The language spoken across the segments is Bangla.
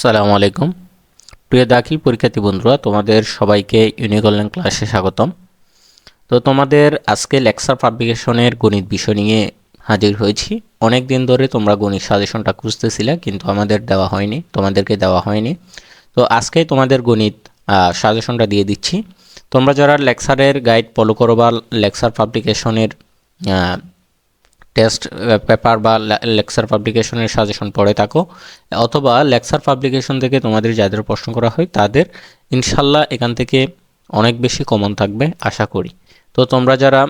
সালামু আলাইকুম। প্রিয় দাখিল পরীক্ষার্থী বন্ধুরা, তোমাদের সবাইকে ইউনিক অনলাইন ক্লাসে স্বাগতম। তো তোমাদের আজকে লেকচার পাবলিকেশনের গণিত বিষয় নিয়ে হাজির হয়েছি। অনেক দিন ধরে তোমরা গণিত সাজেশনটা খুঁজতেছিলে, কিন্তু আমাদের দেওয়া হয়নি, তোমাদেরকে দেওয়া হয়নি। তো আজকে তোমাদের গণিত সাজেশনটা দিয়ে দিচ্ছি। তোমরা যারা লেকচারের গাইড ফলো করো বা লেকচার পাবলিকেশনের টেস্ট পেপার বা লেকচার পাবলিকেশনের সাজেশন পড়ে থাকো। অথবা লেকচার পাবলিকেশন থেকে তোমাদের যাদের প্রশ্ন করা হয়, তাদের ইনশাল্লাহ এখান থেকে অনেক বেশি কমন থাকবে, আশা করি। তো তোমরা যারা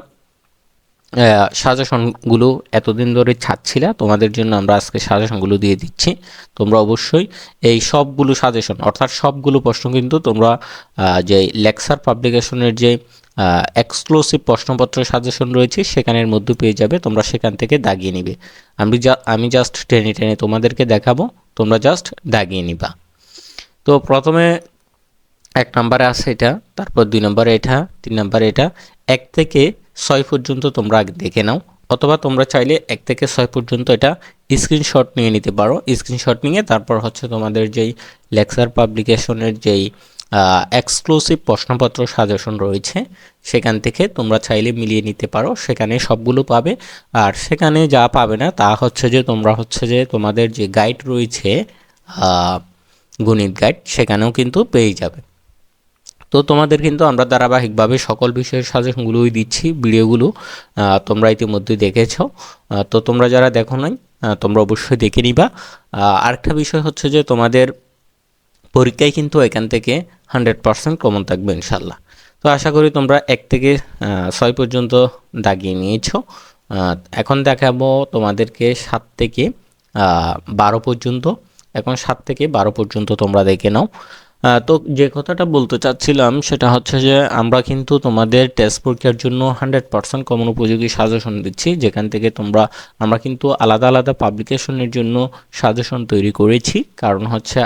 সাজেশনগুলো এতদিন ধরে ছাড়ছিলা, তোমাদের জন্য আমরা আজকে সাজেশনগুলো দিয়ে দিচ্ছি। তোমরা অবশ্যই এই সবগুলো সাজেশন অর্থাৎ সবগুলো প্রশ্ন কিন্তু তোমরা যে লেকচার পাবলিকেশনের যে এক্সক্লুসিভ প্রশ্নপত্র সাজেশন রয়েছে, সেখানের মধ্যে পেয়ে যাবে, তোমরা সেখান থেকে দাগিয়ে নিবে। আমি যা, আমি জাস্ট টেনে টেনে তোমাদেরকে দেখাবো, তোমরা জাস্ট দাগিয়ে নিবা। তো প্রথমে এক নম্বরে আছে এটা, তারপর দুই নম্বরে এটা, তিন নম্বরে এটা। এক থেকে ছয় পর্যন্ত তোমরা দেখে নাও, অথবা তোমরা চাইলে এক থেকে ছয় পর্যন্ত এটা স্ক্রিনশট নিয়ে নিতে পারো। স্ক্রিনশট নিয়ে তারপর হচ্ছে তোমাদের যেই লেকচার পাবলিকেশনের যেই এক্সক্লুসিভ প্রশ্নপত্র সাজেশন রয়েছে। সেখান থেকে তোমরা চাইলে মিলিয়ে নিতে পারো। সেখানে সবগুলো পাবে। আর সেখানে যা পাবে না, তা হচ্ছে যে তোমরা হচ্ছে যে তোমাদের যে গাইড রয়েছে গণিত গাইড সেখানেও কিন্তু পেয়ে যাবে। তো তোমাদের কিন্তু আমরা ধারাবাহিকভাবে সকল বিষয়ের সাজেশনগুলোই দিচ্ছি ভিডিওগুলো তোমরা ইতিমধ্যে দেখেছ। তো তোমরা যারা দেখো নাই তোমরা অবশ্যই দেখে নিবা। আরেকটা বিষয় হচ্ছে যে তোমাদের পরীক্ষায় কিন্তু এখান থেকে হান্ড্রেড পারসেন্ট কমন থাকবে ইনশাল্লাহ তো আশা করি তোমরা এক থেকে ছয় পর্যন্ত দাগিয়ে নিয়েছ। এখন দেখাবো তোমাদেরকে সাত থেকে বারো পর্যন্ত। এখন সাত থেকে বারো পর্যন্ত তোমরা দেখে নাও। তো যে কথাটা বলতে চাচ্ছিলাম সেটা হচ্ছে যে আমরা কিন্তু তোমাদের টেস্ট পরীক্ষার জন্য হান্ড্রেড পার্সেন্ট কমন উপযোগী সাজেশন দিচ্ছি, যেখান থেকে তোমরা, আমরা কিন্তু আলাদা আলাদা পাবলিকেশনের জন্য সাজেশন তৈরি করেছি। কারণ হচ্ছে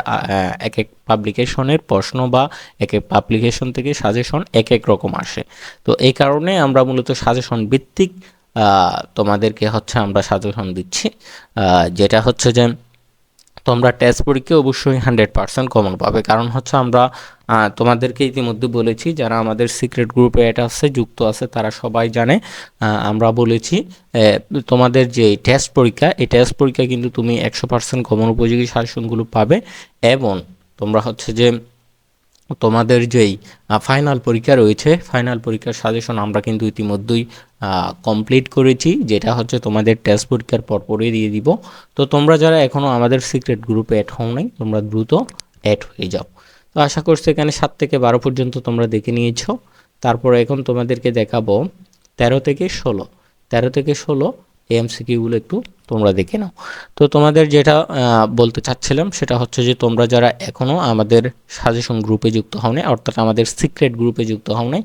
এক এক পাবলিকেশনের প্রশ্ন বা এক এক পাবলিকেশন থেকে সাজেশন এক এক রকম আসে। তো এই কারণে আমরা মূলত সাজেশন ভিত্তিক তোমাদেরকে হচ্ছে আমরা সাজেশন দিচ্ছি। যেটা হচ্ছে যে তোমরা টেস্ট পরীক্ষা অবশ্যই হান্ড্রেড পার্সেন্ট কমন পাবে। কারণ হচ্ছে আমরা তোমাদেরকে ইতিমধ্যে বলেছি, যারা আমাদের সিক্রেট গ্রুপে এটা আছে, যুক্ত আছে, তারা সবাই জানে। আমরা বলেছি তোমাদের যে টেস্ট পরীক্ষা, এই টেস্ট পরীক্ষা কিন্তু তুমি একশো পার্সেন্ট কমন উপযোগী শাসনগুলো পাবে। এবং তোমরা হচ্ছে যে, তোমাদের যেই ফাইনাল পরীক্ষা রয়েছে ফাইনাল পরীক্ষার সাজেশন আমরা কিন্তু ইতিমধ্যেই কমপ্লিট করেছি, যেটা হচ্ছে তোমাদের টেস্ট পরীক্ষার পরপরই দিয়ে দিব। তো তোমরা যারা এখনও আমাদের সিক্রেট গ্রুপে অ্যাড হও নাই, তোমরা দ্রুত অ্যাড হয়ে যাও। তো আশা করছি এখানে সাত থেকে বারো পর্যন্ত তোমরা দেখে নিয়েছো। তারপর এখন তোমাদেরকে দেখাবো তেরো থেকে ষোলো। তেরো থেকে ষোলো এমসিকিউগুলো একটু তোমরা দেখে নাও। তো তোমাদের যেটা বলতে চাচ্ছিলাম সেটা হচ্ছে যে তোমরা যারা এখনও আমাদের সাজেশন গ্রুপে যুক্ত হও নাই অর্থাৎ আমাদের সিক্রেট গ্রুপে যুক্ত হও নাই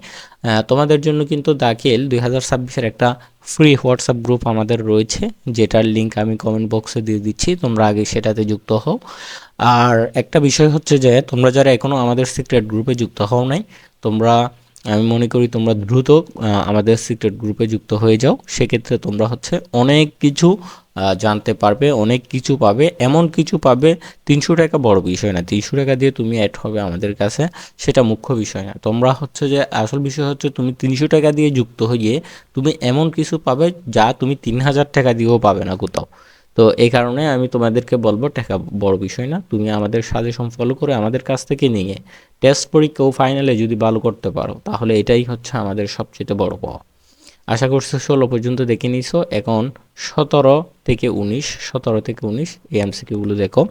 তোমাদের জন্য কিন্তু দাখিল দুই হাজার ছাব্বিশের একটা ফ্রি হোয়াটসঅ্যাপ গ্রুপ আমাদের রয়েছে, যেটার লিঙ্ক আমি কমেন্ট বক্সে দিয়ে দিচ্ছি, তোমরা আগে সেটাতে যুক্ত হও। আর একটা বিষয় হচ্ছে যে তোমরা যারা এখনও আমাদের সিক্রেট গ্রুপে যুক্ত হও নাই, তোমরা আমি মনে করি তোমরা দ্রুত আমাদের সিক্রেট গ্রুপে যুক্ত হয়ে যাও। সেক্ষেত্রে তোমরা হচ্ছে অনেক কিছু জানতে পারবে, অনেক কিছু পাবে, এমন কিছু পাবে তিনশো টাকা বড় বিষয় না। তিনশো টাকা দিয়ে তুমি অ্যাড হবে আমাদের কাছে, সেটা মুখ্য বিষয় না। তোমরা হচ্ছে যে, আসল বিষয় হচ্ছে তুমি তিনশো টাকা দিয়ে যুক্ত হয়ে তুমি এমন কিছু পাবে যা তুমি তিন হাজার টাকা দিয়েও পাবে না কোথাও। তো এই কারণে আমি তোমাদেরকে বলব, টাকা বড় বিষয় না। তুমি আমাদের সাজেশন ফলো করে আমাদের কাছ থেকে নিয়ে টেস্ট পরীক্ষা ও ফাইনালে যদি ভালো করতে পারো, তাহলে এটাই হচ্ছে আমাদের সবচেয়ে বড় পাওয়া। আশা করছি ষোলো পর্যন্ত দেখে নিছো। এখন সতেরো থেকে উনিশ, সতেরো থেকে উনিশ, এই এমসিকিউগুলো দেখো।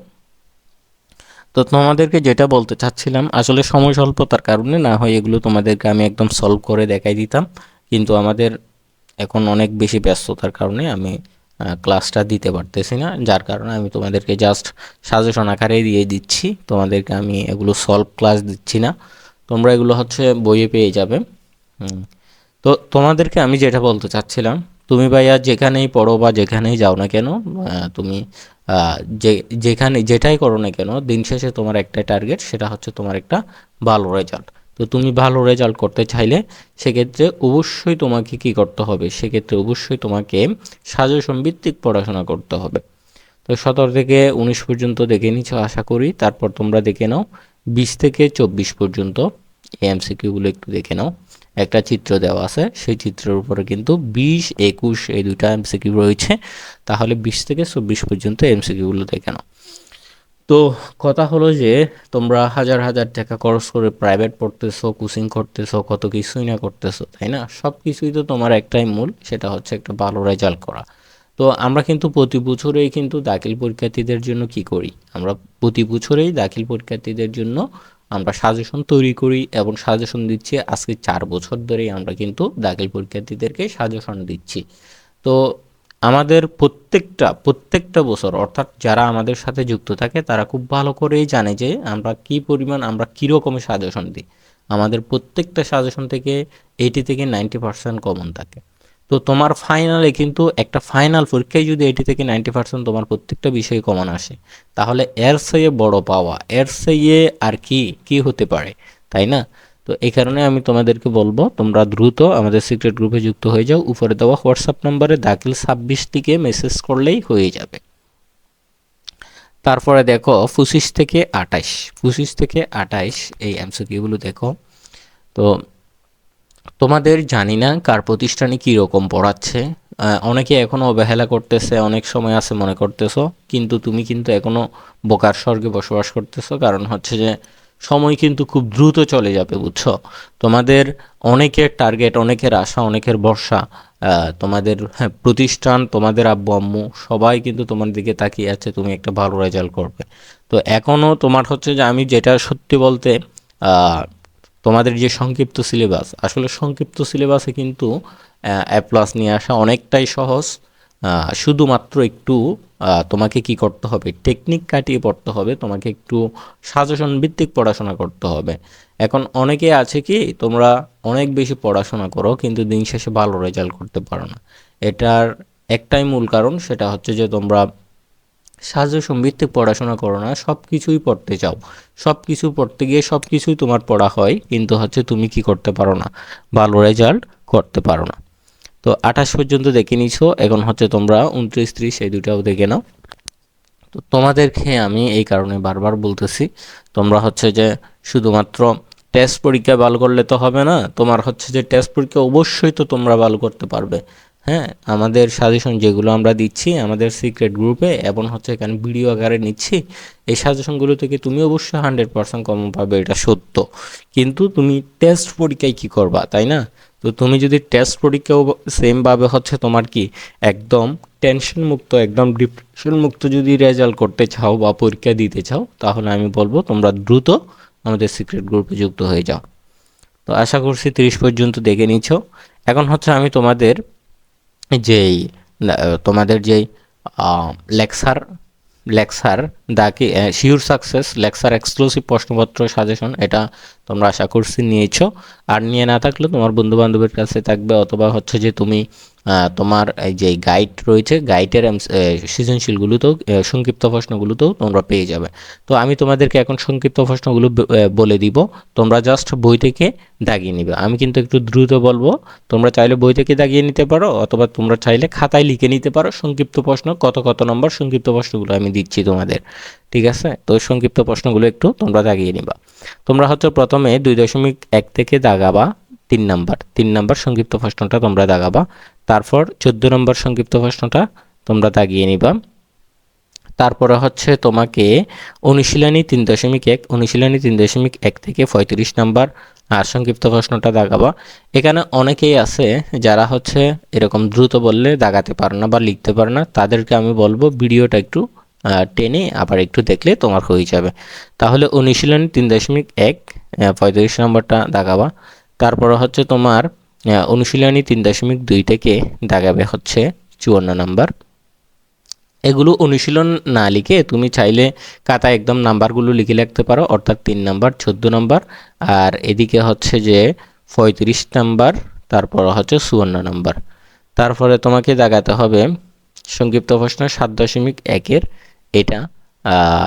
তো তোমাদেরকে যেটা বলতে চাচ্ছিলাম, আসলে সময় স্বল্পতার কারণে না হয় এগুলো তোমাদেরকে আমি একদম সলভ করে দেখাই দিতাম। কিন্তু আমাদের এখন অনেক বেশি ব্যস্ততার কারণে আমি ক্লাসটা দিতে পারতেছি না। যার কারণে আমি তোমাদেরকে জাস্ট সাজেশন আকারে দিয়ে দিচ্ছি। তোমাদেরকে আমি এগুলো সলভ ক্লাস দিচ্ছি না। তোমরা এগুলো হচ্ছে বইয়ে পেয়ে যাবে। তো তোমাদেরকে আমি যেটা বলতে চাচ্ছিলাম, তুমি ভাইয়া যেখানেই পড়ো বা যেখানেই যাও না কেন তুমি যে, যেখানে, যেটাই করো না কেন, দিন শেষে তোমার একটাই টার্গেট সেটা হচ্ছে তোমার একটা ভালো রেজাল্ট তো তুমি ভালো রেজাল্ট করতে চাইলে সেক্ষেত্রে অবশ্যই তোমাকে কি করতে হবে? সেক্ষেত্রে অবশ্যই তোমাকে সাজেশন ভিত্তিক পড়াশোনা করতে হবে। তো সতেরো থেকে উনিশ পর্যন্ত দেখে নিচ্ছ আশা করি। তারপর তোমরা দেখে নাও, বিশ থেকে চব্বিশ পর্যন্ত এমসিকিউগুলো একটু দেখে নাও। একটা চিত্র দেওয়া আছে, সেই চিত্রের উপরে কিন্তু বিশ, একুশ এই দুইটা এমসিকিউ রয়েছে। তাহলে বিশ থেকে চব্বিশ পর্যন্ত এমসিকিউগুলো দেখে নাও। তো কথা হলো যে, তোমরা হাজার হাজার টাকা খরচ করে প্রাইভেট পড়তেছো কোচিং করতেছো, কত কিছুই না করতেছো, তাই না? সব কিছুই তো তোমার একটাই মূল, সেটা হচ্ছে একটা ভালো রেজাল্ট করা। তো আমরা কিন্তু প্রতি বছরেই কিন্তু দাখিল পরীক্ষার্থীদের জন্য কি করি? আমরা প্রতি বছরেই দাখিল পরীক্ষার্থীদের জন্য আমরা সাজেশন তৈরি করি এবং সাজেশন দিচ্ছি। আজকে চার বছর ধরেই আমরা কিন্তু দাখিল পরীক্ষার্থীদেরকে সাজেশন দিচ্ছি। তো আমাদের প্রত্যেকটা প্রত্যেকটা বছর, অর্থাৎ যারা আমাদের সাথে যুক্ত থাকে, তারা খুব ভালো করেই জানে যে আমরা কি পরিমাণ, আমরা কীরকমের সাজেশন দিই। আমাদের প্রত্যেকটা সাজেশন থেকে এইটি থেকে নাইনটি পার্সেন্ট কমন থাকে। তো তোমার ফাইনালে কিন্তু একটা ফাইনাল পরীক্ষায় যদি এইটি থেকে নাইনটি পার্সেন্ট তোমার প্রত্যেকটা বিষয়ে কমন আসে, তাহলে এর চেয়ে বড় পাওয়া, এর চেয়ে আর কি কি হতে পারে, তাই না? তো এই কারণে আমি তোমাদেরকে বলব, তোমরা দ্রুত আমাদের সিক্রেট গ্রুপে যুক্ত হয়ে যাও। উপরে দেওয়া হোয়াটসঅ্যাপ নম্বরে দাখিল ছাব্বিশটিকে মেসেজ করলেই হয়ে যাবে। তারপরে দেখো, পঁচিশ থেকে আটাইশ পঁচিশ থেকে আঠাইশ এই এমসিকিউগুলো দেখো। তো তোমাদের জানি না কার প্রতিষ্ঠানে কী রকম পড়াচ্ছে। অনেকে এখনও অবহেলা করতেছে, অনেক সময় আছে মনে করতেছো, কিন্তু তুমি কিন্তু এখনও বোকার স্বর্গে বসবাস করতেছো। কারণ হচ্ছে যে সময় কিন্তু খুব দ্রুত চলে যাবে, বুঝছ? তোমাদের অনেকের টার্গেট অনেকের আশা, অনেকের ভরসা তোমাদের হ্যাঁ প্রতিষ্ঠান, তোমাদের আব্বু, আম্মু, সবাই কিন্তু তোমার দিকে তাকিয়ে আছে, তুমি একটা ভালো রেজাল্ট করবে। তো এখনও তোমার হচ্ছে যে আমি যেটা সত্যি বলতে তোমাদের যে সংক্ষিপ্ত সিলেবাস আসলে সংক্ষিপ্ত সিলেবাসে কিন্তু অ্যাপ্লাস নিয়ে আসা অনেকটাই সহজ। শুধুমাত্র একটু তোমাকে কি করতে হবে? টেকনিক কাটিয়ে পড়তে হবে, তোমাকে একটু সাজেশন ভিত্তিক পড়াশোনা করতে হবে। এখন অনেকে আছে কি, তোমরা অনেক বেশি পড়াশোনা করো, কিন্তু দিন শেষে ভালো রেজাল্ট করতে পারো না। এটার একটাই মূল কারণ, সেটা হচ্ছে যে তোমরা সাজেশন ভিত্তিক পড়াশোনা করো না সব কিছুই পড়তে চাও। সব কিছু পড়তে গিয়ে সব কিছুই তোমার পড়া হয়, কিন্তু হচ্ছে তুমি কি করতে পারো না? ভালো রেজাল্ট করতে পারো না। তো আঠাশ পর্যন্ত দেখে নিছো, এখন হচ্ছে তোমরা উনত্রিশ, ত্রিশ, এই দুটাও দেখে নাও। তো তোমাদেরকে আমি এই কারণে বারবার বলতেছি, তোমরা হচ্ছে যে শুধুমাত্র টেস্ট পরীক্ষা ভালো করলে তো হবে না, তোমার হচ্ছে যে টেস্ট পরীক্ষা অবশ্যই তো তোমরা ভালো করতে পারবে। হ্যাঁ আমাদের সাজেশন যেগুলো আমরা দিচ্ছি আমাদের সিক্রেট গ্রুপে এবং হচ্ছে এখানে ভিডিও আকারে নিচ্ছি, এই সাজেশনগুলো থেকে তুমি অবশ্যই হান্ড্রেড পার্সেন্ট কমন পাবে, এটা সত্য। কিন্তু তুমি টেস্ট পরীক্ষায় কী করবা, তাই না? তো তুমি যদি টেস্ট পরীক্ষাও সেমভাবে হচ্ছে তোমার কি, একদম টেনশন মুক্ত, একদম ডিপ্রেশন মুক্ত যদি রেজাল্ট করতে চাও বা পরীক্ষা দিতে চাও, তাহলে আমি বলব তোমরা দ্রুত আমাদের সিক্রেট গ্রুপে যুক্ত হয়ে যাও। তো আশা করছি তিরিশ পর্যন্ত দেখে নিচ্ছ এখন হচ্ছে আমি তোমাদের যেই তোমাদের যেই লেকচার লেকচার দাকে শিওর সাকসেস, লেকচার এক্সক্লুসিভ প্রশ্নপত্র, সাজেশন, এটা তোমরা আশা করছি নিয়েছো। আর নিয়ে না থাকলে তোমার বন্ধু বান্ধবের কাছে থাকবে, অথবা হচ্ছে যে তুমি তোমার এই যে গাইড রয়েছে, গাইডের সৃজনশীলগুলোতেও সংক্ষিপ্ত প্রশ্নগুলোতেও তোমরা পেয়ে যাবে। তো আমি তোমাদেরকে এখন সংক্ষিপ্ত প্রশ্নগুলো বলে দিব। তোমরা জাস্ট বই থেকে দাগিয়ে নিবে। আমি কিন্তু একটু দ্রুত বলব, তোমরা চাইলে বই থেকে দাগিয়ে নিতে পারো, অথবা তোমরা চাইলে খাতায় লিখে নিতে পারো। সংক্ষিপ্ত প্রশ্ন, কত কত নম্বর সংক্ষিপ্ত প্রশ্নগুলো আমি দিচ্ছি তোমাদের। ঠিক আছে? তো সংক্ষিপ্ত প্রশ্নগুলো একটু তোমরা দাগিয়ে নিবা। তোমরা হচ্ছে প্রথমে দুই দশমিক এক থেকে দাগাবা তিন নাম্বার। তিন নাম্বার সংক্ষিপ্ত প্রশ্নটা তোমরা দাগাবা তারপর চোদ্দ নম্বর সংক্ষিপ্ত প্রশ্নটা তোমরা দাগিয়ে নিবা। তারপরে হচ্ছে তোমাকে অনুশীলনী তিন দশমিক এক, অনুশীলনী তিন দশমিক এক থেকে পঁয়ত্রিশ নাম্বার আর সংক্ষিপ্ত প্রশ্নটা দাগাবা এখানে অনেকেই আছে যারা হচ্ছে এরকম দ্রুত বললে দাগাতে পারে না বা লিখতে পারে না। তাদেরকে আমি বলব ভিডিওটা একটু টেনে আবার একটু দেখলে তোমার হয়ে যাবে। তাহলে অনুশীলনী তিন দশমিক এক পঁয়ত্রিশ নম্বরটা দাগাবা। তারপরে হচ্ছে তোমার অনুশীলনী তিন দশমিক দুই থেকে দাগাবে হচ্ছে চুয়ান্ন নম্বর। এগুলো অনুশীলন না লিখে তুমি চাইলে কাতায় একদম নাম্বারগুলো লিখে রাখতে পারো, অর্থাৎ তিন নাম্বার, চোদ্দ নম্বর, আর এদিকে হচ্ছে যে পঁয়ত্রিশ নাম্বার, তারপর হচ্ছে চুয়ান্ন নম্বর। তারপরে তোমাকে দাগাতে হবে সংক্ষিপ্ত প্রশ্ন সাত দশমিক একের। এটা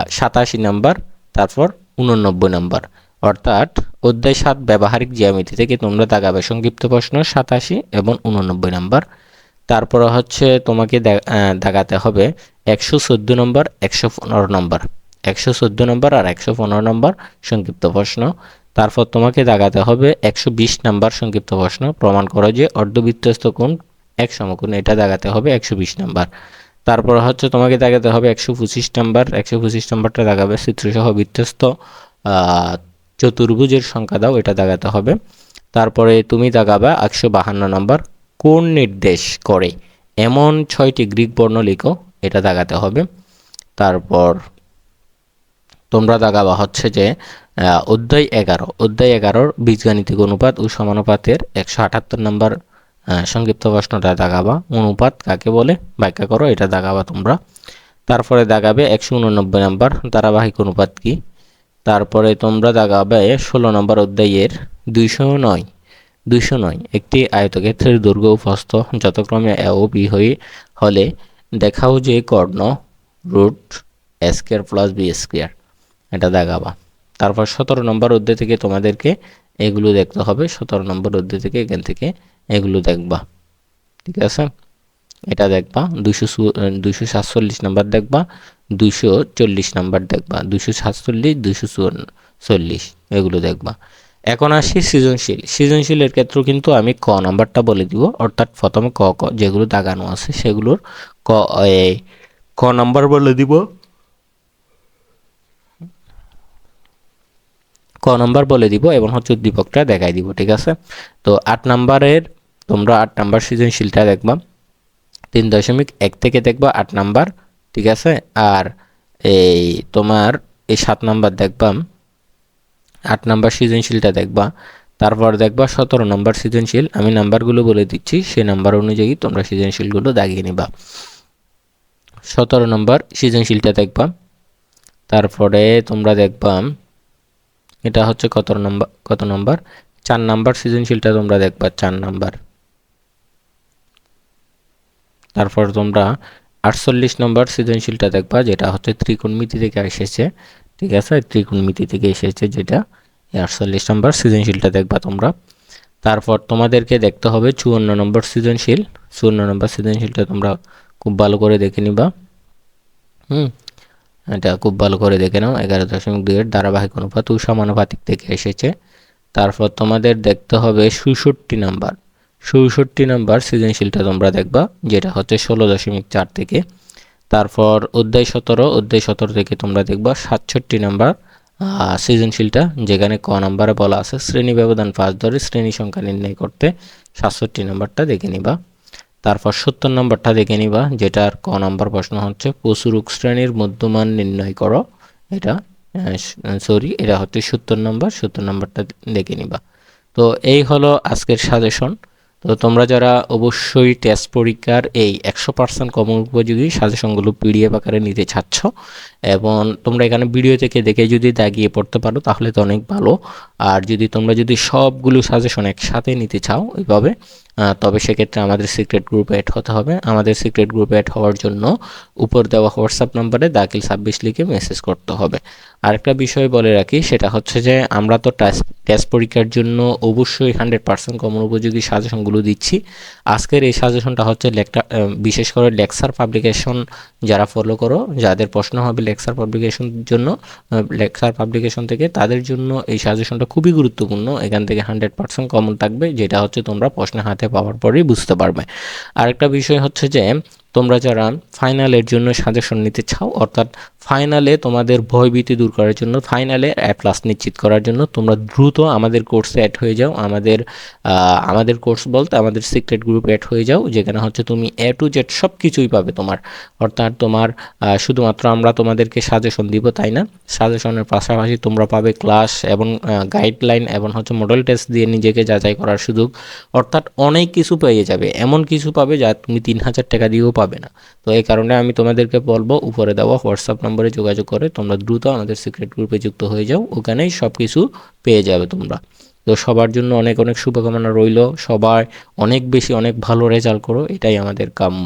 সাতাশি নাম্বার তারপর উননব্বই নাম্বার। অর্থাৎ অধ্যায় সাত ব্যবহারিক জ্যামিতি থেকে তোমরা দাগাবে সংক্ষিপ্ত প্রশ্ন সাতাশি এবং উননব্বই নাম্বার। তারপরে হচ্ছে তোমাকে দে- আহ, দাগাতে হবে একশো চোদ্দ নম্বর একশো পনেরো নম্বর। একশো চোদ্দ নম্বর আর একশো পনেরো নম্বর সংক্ষিপ্ত প্রশ্ন। তারপর তোমাকে দাগাতে হবে একশো বিশ নম্বর সংক্ষিপ্ত প্রশ্ন। প্রমাণ করো যে অর্ধবৃত্তস্থ কোণ এক সমকোণ এটা দাগাতে হবে একশো বিশ নম্বর। তারপর হচ্ছে তোমাকে দাগাতে হবে একশো পঁচিশ নম্বর, একশো পঁচিশ নম্বরটা দাগাবে চিত্রসহ বৃত্তস্থ চতুর্ভুজের সংখ্যা দাও, এটা দাগাতে হবে। তারপরে তুমি দাগাবে একশো বাহান্ন নম্বর, কোন নির্দেশ করে? এমন ছয়টি গ্রিক বর্ণ লিখো, এটা দাগাতে হবে। তারপর তোমরা দাগাবা হচ্ছে যে অধ্যায় এগারো। অধ্যায় এগারোর বীজগাণিতিক অনুপাত ও সমানুপাতের একশো আটাত্তর নম্বর সংক্ষিপ্ত প্রশ্নটা দাগাবা অনুপাত কাকে বলে? ব্যাখ্যা করো, এটা দাগাবা তোমরা। তারপরে দাগাবে একশো উননব্বই নম্বর ধারাবাহিক অনুপাত কি? তারপরে তোমরা দাগাবে ষোলো নম্বর অধ্যায়ের দুইশো নয় দুইশো নয়, একটি আয়তক্ষেত্রের দৈর্ঘ্য ও প্রস্থ যথাক্রমে এ ও বি হয়ে হলে দেখাও যে কর্ণ root square plus b square, এটা দাগাবা তারপর সতেরো নম্বর অধ্যায় থেকে তোমাদেরকে এগুলো দেখতে হবে। সতেরো নম্বর অধ্যায় থেকে এখান থেকে এগুলো দেখবা। ঠিক আছে? এটা দেখবা। দুশো দুইশো সাতচল্লিশ নাম্বার দেখবা। দুইশো চল্লিশ নাম্বার দেখবা। দুইশো সাতচল্লিশ, দুইশো চল্লিশ, এগুলো দেখবা। এখন আসি সৃজনশীল। সৃজনশীলের ক্ষেত্রেও কিন্তু আমি ক নাম্বারটা বলে দিব। অর্থাৎ প্রথমে ক ক, যেগুলো দাগানো আছে সেগুলোর ক ক নাম্বার বলে দিব। ক নাম্বার বলে দিব এবং হচ্ছে উদ্দীপকটা দেখাই দিব। ঠিক আছে? তো আট নাম্বারের তোমরা আট নাম্বার সৃজনশীলটা দেখবা। তিন দশমিক এক থেকে দেখবা আট নাম্বার, ঠিক আছে? আর এই তোমার এই সাত নাম্বার দেখবা, আট নাম্বার সৃজনশীলটা দেখবা। তারপর দেখবা সতেরো নম্বর সৃজনশীল, আমি নাম্বারগুলো বলে দিচ্ছি, সেই নাম্বার অনুযায়ী তোমরা সৃজনশীলগুলো দাগিয়ে নিবা। সতেরো নম্বর সৃজনশীলটা দেখবা, তারপরে তোমরা দেখবা, এটা হচ্ছে কত নম্বর কত নম্বর? চার নাম্বার সৃজনশীলটা তোমরা দেখবা, চার নাম্বার। তারপর তোমরা আটচল্লিশ নম্বর সৃজনশীলটা দেখবা, যেটা হচ্ছে ত্রিকোণমিতি থেকে এসেছে, ঠিক আছে? ত্রিকোণমিতি থেকে এসেছে যেটা আটচল্লিশ নম্বর সৃজনশীলটা দেখবা তোমরা। তারপর তোমাদেরকে দেখতে হবে চুয়ান্ন নম্বর সৃজনশীল। চুয়ান্ন নম্বর সৃজনশীলটা তোমরা খুব ভালো করে দেখে নিবা। হুম? এটা খুব ভালো করে দেখে নাও। এগারো দশমিক দুইয়ের ধারাবাহিক অনুপাত ও সমানুপাতিক থেকে এসেছে। তারপর তোমাদের দেখতে হবে ষষট্টি নাম্বার। ষষট্টি নাম্বার সৃজনশীলটা তোমরা দেখবা, যেটা হচ্ছে ষোলো দশমিক চার থেকে। তারপর অধ্যায় সতেরো অধ্যায় সতেরো থেকে তোমরা দেখবা সাতষট্টি নাম্বার সৃজনশীলটা, যেখানে ক নাম্বারে বলা আছে, শ্রেণি ব্যবধান পাঁচ ধরে শ্রেণি সংখ্যা নির্ণয় করতে সাতষট্টি নাম্বারটা দেখে নিবা। তারপর সত্তর নম্বরটা দেখে নিবা, যেটার ক নম্বর প্রশ্ন হচ্ছে, প্রচুরক শ্রেণির মধ্যমান নির্ণয় করো। এটা সরি এটা হচ্ছে সত্তর নম্বর, সত্তর নম্বরটা দেখে নিবা। তো এই হলো আজকের সাজেশন তো তোমরা যারা অবশ্যই টেস্ট পরীক্ষার এই একশো পার্সেন্ট কমন উপযোগী সাজেশনগুলো পিডিএফ আকারে নিতে চাচ্ছ এবং তোমরা এখানে ভিডিও থেকে দেখে যদি দাগিয়ে পড়তে পারো তাহলে তো অনেক ভালো। আর যদি তোমরা যদি সবগুলো সাজেশন একসাথে নিতে চাও ওইভাবে আহ, তবে সেক্ষেত্রে আমাদের সিক্রেট গ্রুপে অ্যাড হতে হবে। আমাদের সিক্রেট গ্রুপে অ্যাড হওয়ার জন্য উপর দেওয়া হোয়াটসঅ্যাপ নম্বরে দাখিল ছাব্বিশ লিখে মেসেজ করতে হবে। আরেকটা বিষয় বলে রাখি, সেটা হচ্ছে যে আমরা তো টেস্ট পরীক্ষার জন্য অবশ্যই হান্ড্রেড পার্সেন্ট কমন উপযোগী সাজেশনগুলো দিচ্ছি। আজকের এই সাজেশনটা হচ্ছে লেকটা বিশেষ করে লেকচার পাবলিকেশন যারা ফলো করো, যাদের প্রশ্ন হবে লেকচার পাবলিকেশন জন্য লেকচার পাবলিকেশন থেকে, তাদের জন্য এই সাজেশনটা খুবই গুরুত্বপূর্ণ। এখান থেকে হান্ড্রেড পার্সেন্ট কমন থাকবে, যেটা হচ্ছে তোমরা প্রশ্ন হাতে পাওয়ার পরেই বুঝতে পারবে। আরেকটা বিষয় হচ্ছে যে তোমরা যারা ফাইনালের জন্য সাজেশন নিতে চাও, অর্থাৎ ফাইনালে তোমাদের ভয়ভীতি দূর করার জন্য, ফাইনালে এ প্লাস নিশ্চিত করার জন্য, তোমরা দ্রুত আমাদের কোর্সে অ্যাড হয়ে যাও, আমাদের আমাদের কোর্স বলতে আমাদের সিক্রেট গ্রুপে অ্যাড হয়ে যাও, যেখানে হচ্ছে তুমি এ টু জেড সব কিছুই পাবে তোমার। অর্থাৎ তোমার শুধুমাত্র আমরা তোমাদেরকে সাজেশন দিব, তাই না? সাজেশনের পাশাপাশি তোমরা পাবে ক্লাস এবং গাইডলাইন এবং হচ্ছে মডেল টেস্ট দিয়ে নিজেকে যাচাই করার সুযোগ। অর্থাৎ অনেক কিছু পেয়ে যাবে, এমন কিছু পাবে যা তুমি তিন হাজার টাকা দিয়েও পাবে না। তো এই কারণে আমি তোমাদেরকে বলব, উপরে দেওয়া হোয়াটসঅ্যাপ নম্বরে যোগাযোগ করে, তোমরা দ্রুত আমাদের সিক্রেট গ্রুপে যুক্ত হয়ে যাও, ওখানেই সব কিছু পেয়ে যাবে তোমরা। তো সবার জন্য অনেক অনেক শুভকামনা রইল সবার অনেক বেশি অনেক ভালো রেজাল্ট করো, এটাই আমাদের কাম্য।